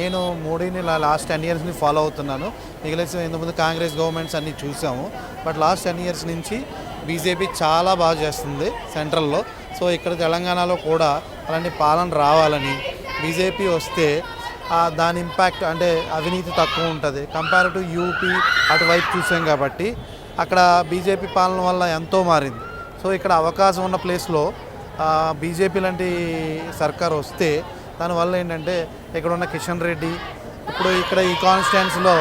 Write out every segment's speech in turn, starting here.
నేను మోడీని లా- లాస్ట్ టెన్ ఇయర్స్ని ఫాలో అవుతున్నాను. మిగిలిన ఇంతకుముందు కాంగ్రెస్ గవర్నమెంట్స్ అన్నీ చూసాము. బట్ లాస్ట్ టెన్ ఇయర్స్ నుంచి బీజేపీ చాలా బాగా చేస్తుంది సెంట్రల్లో సో ఇక్కడ తెలంగాణలో కూడా అలాంటి పాలన రావాలని బీజేపీ వస్తే దాని ఇంపాక్ట్ అంటే అవినీతి తక్కువ ఉంటుంది. కంపేర్ టు యూపీ అటువైపు చూసాం కాబట్టి అక్కడ బీజేపీ పాలన వల్ల ఎంతో మారింది. సో ఇక్కడ అవకాశం ఉన్న ప్లేస్లో బీజేపీ లాంటి సర్కార్ వస్తే దానివల్ల ఏంటంటే ఇక్కడ ఉన్న కిషన్ రెడ్డి ఇప్పుడు ఇక్కడ ఈ కాన్స్టిట్యున్సీలో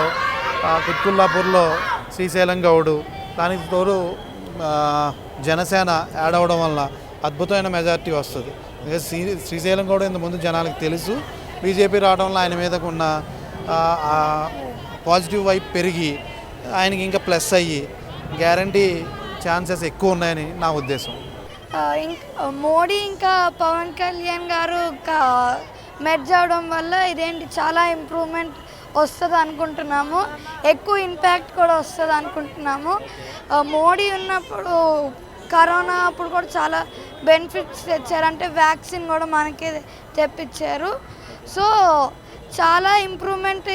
కుత్కుల్లాపూర్లో శ్రీశైలం గౌడు దానికి తోడు జనసేన యాడ్ అవ్వడం వల్ల అద్భుతమైన మెజారిటీ వస్తుంది. శ్రీ శ్రీశైలం గౌడ్ ఇంతకుముందు ముందు జనాలకు తెలుసు. బీజేపీ రావడం వల్ల ఆయన మీద ఉన్న పాజిటివ్ వైపు పెరిగి ఆయనకి ఇంకా ప్లస్ అయ్యి గ్యారంటీ ఛాన్సెస్ ఎక్కువ ఉన్నాయని నా ఉద్దేశం. మోడీ ఇంకా పవన్ కళ్యాణ్ గారు మెర్జ్ అవడం వల్ల ఇదేంటి చాలా ఇంప్రూవ్మెంట్ వస్తుంది అనుకుంటున్నాము. ఎక్కువ ఇంపాక్ట్ కూడా వస్తుంది అనుకుంటున్నాము. మోడీ ఉన్నప్పుడు కరోనా అప్పుడు కూడా చాలా బెనిఫిట్స్ తెచ్చారు. అంటే వ్యాక్సిన్ కూడా మనకే తెప్పించారు సో చాలా ఇంప్రూవ్మెంట్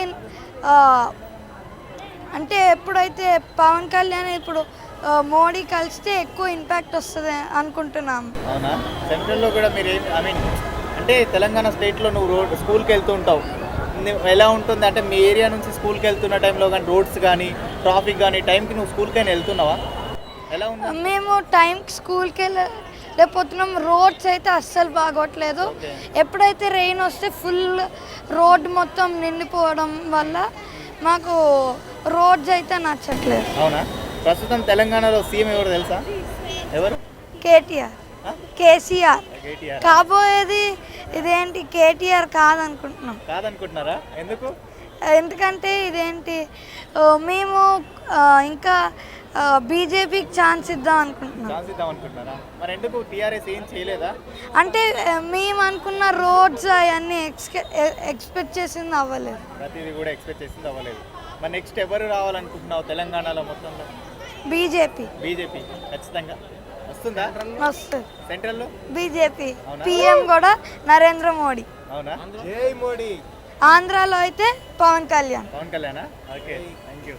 అంటే ఎప్పుడైతే పవన్ కళ్యాణ్ ఇప్పుడు మోడీ కలిస్తే ఎక్కువ ఇంపాక్ట్ వస్తుంది అనుకుంటున్నాము అవునా? సెంట్రల్లో కూడా మీరు ఏం ఐ మీన్ అంటే తెలంగాణ స్టేట్లో నువ్వు రోడ్ స్కూల్కి వెళ్తూ ఉంటావు. ఎలా ఉంటుంది? అంటే మీ ఏరియా నుంచి స్కూల్కి వెళ్తున్న టైంలో కానీ రోడ్స్ కానీ ట్రాఫిక్ కానీ టైంకి నువ్వు స్కూల్కి అయినా వెళ్తున్నావా? ఎలా ఉంది? మేము టైంకి స్కూల్కి వెళ్ళ లేకపోతున్నాం రోడ్స్ అయితే అస్సలు బాగోట్లేదు. ఎప్పుడైతే రెయిన్ వస్తే ఫుల్ రోడ్ మొత్తం నిండిపోవడం వల్ల మాకు రోడ్స్ అయితే నచ్చట్లేదు. అవునా? ప్రస్తుతం తెలంగాణలో సీఎం ఎవరు తెలుసా? ఎవరు? కేటీఆర్. కేసీఆర్. కాబోయేది ఇదేంటి? కేటీఆర్ కాదనుకుంటున్నాం. కాదనుకుంటున్నారా? ఎందుకు? ఎందుకంటే ఇదేంటి? మేము ఇంకా బీజేపీకి ఛాన్స్ ఇద్దాం అనుకుంటున్నాం. అంటే మేము అనుకున్న రోడ్స్ అవన్నీ ఎక్స్పె ఎక్స్పెక్ట్ చేసింది అవ్వలేదు. ప్రతిదీ కూడా ఎక్స్పెక్ట్ చేసింది అవ్వలేదు. మరి నెక్స్ట్ ఎవరు రావాలనుకుంటున్నావు తెలంగాణలో మొత్తంలో? బీజేపీ. బీజేపీ ఖచ్చితంగా. వస్తుందా? వస్తుంది. సెంట్రల్లో? బీజేపీ? పిఎం కూడా నరేంద్ర మోడీ. అవునా? ఆంధ్రాలో అయితే Pawan Kalyan. Pawan Kalyan? Okay. Thank you